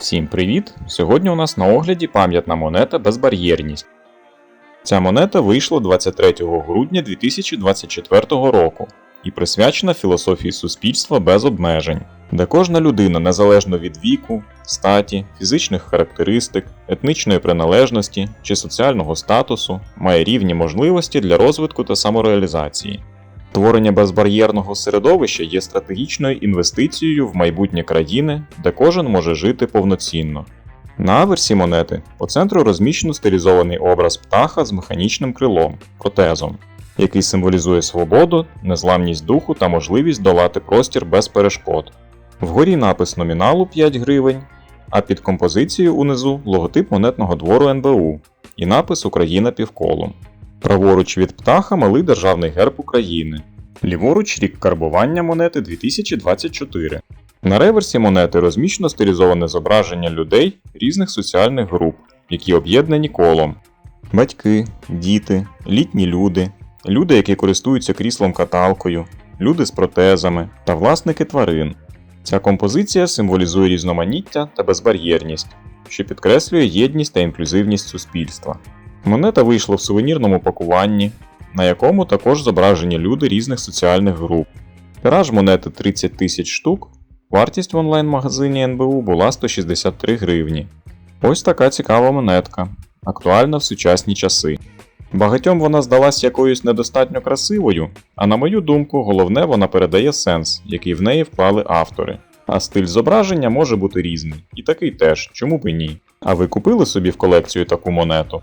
Всім привіт! Сьогодні у нас на огляді пам'ятна монета Безбар'єрність. Ця монета вийшла 23 грудня 2024 року і присвячена філософії суспільства без обмежень, де кожна людина незалежно від віку, статі, фізичних характеристик, етнічної приналежності чи соціального статусу має рівні можливості для розвитку та самореалізації. Творення безбар'єрного середовища є стратегічною інвестицією в майбутнє країни, де кожен може жити повноцінно. На аверсі монети по центру розміщено стилізований образ птаха з механічним крилом протезом, який символізує свободу, незламність духу та можливість долати простір без перешкод. Вгорі напис номіналу 5 гривень, а під композицією унизу логотип монетного двору НБУ і напис Україна півколом. Праворуч від птаха малий державний герб України. Ліворуч рік карбування монети 2024. На реверсі монети розміщено стилізоване зображення людей різних соціальних груп, які об'єднані колом: батьки, діти, літні люди, люди, які користуються кріслом каталкою, люди з протезами та власники тварин. Ця композиція символізує різноманіття та безбар'єрність, що підкреслює єдність та інклюзивність суспільства. Монета вийшла в сувенірному пакуванні, на якому також зображені люди різних соціальних груп. Тираж монети 30 тисяч штук, вартість в онлайн-магазині НБУ була 163 гривні. Ось така цікава монетка, актуальна в сучасні часи. Багатьом вона здалась якоюсь недостатньо красивою, а на мою думку, головне вона передає сенс, який в неї вклали автори. А стиль зображення може бути різний, і такий теж, чому б і ні. А ви купили собі в колекцію таку монету?